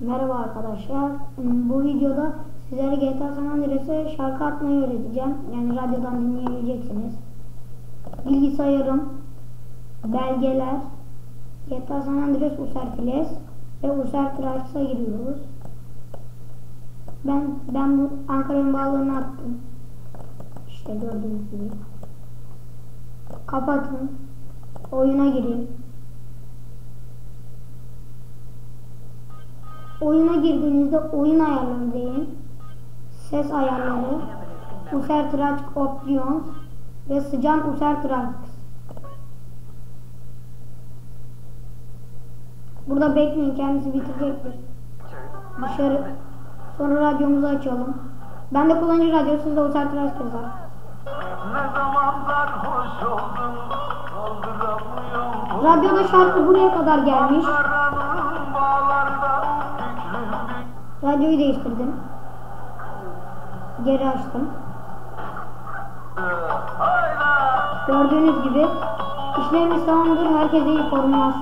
Merhaba arkadaşlar. Hmm, Bu videoda sizlere GTA San Andreas'e şarkı atmayı öğreteceğim. Yani radyodan dinleyebileceksiniz. Bilgisayarım, belgeler, GTA San Andreas Userfiles ve Usertrax'a giriyoruz. Ben ben bu Ankara'nın bağlarını attım. İşte gördüğünüz gibi. Kapatın. Oyuna girin. Oyuna girdiğinizde oyun ayarları deyin. Ses ayarları, User Track Options ve Sıcan User Tracks. Burada bekleyin kendisi bitirecektir. Dışarı. Sonra radyomuzu açalım. Ben de kullanıcı radyo, siz de User Tracks yazar. Ne Radyoda şarkı buraya kadar gelmiş. Radyoyu değiştirdim. Geri açtım. Gördüğünüz gibi işlerimiz tamamdır. Herkese iyi formasyon.